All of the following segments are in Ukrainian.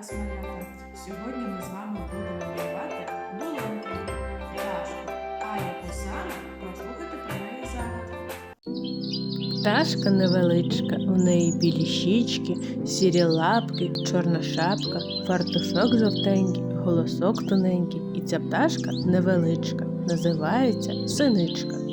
вас, малята! Сьогодні ми з вами будемо малювати долоньками пташку, а яку саме послухайте про неї загадку. Пташка невеличка, в неї білі щічки, сірі лапки, чорна шапка, фартушок жовтенький, голосок тоненький. І ця пташка невеличка, називається синичка.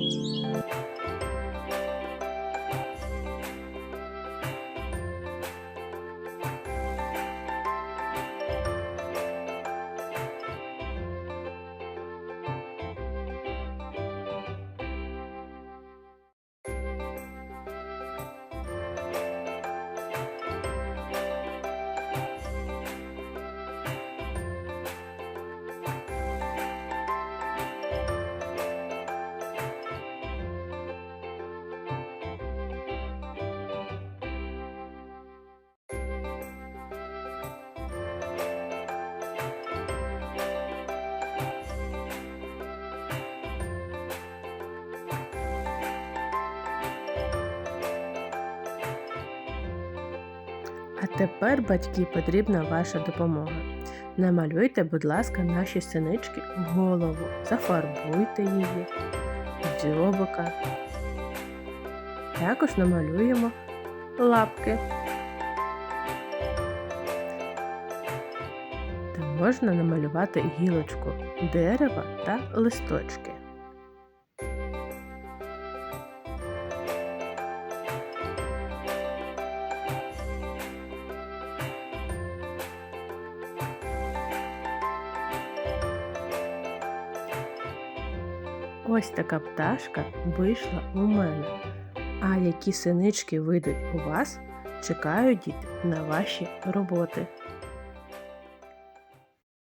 А тепер, батьки, потрібна ваша допомога. Намалюйте, будь ласка, наші синички в голову, зафарбуйте її, дзьобика. Також намалюємо лапки. Та можна намалювати гілочку дерева та листочки. Ось така пташка вийшла у мене. А які синички вийдуть у вас, чекаю діти на ваші роботи.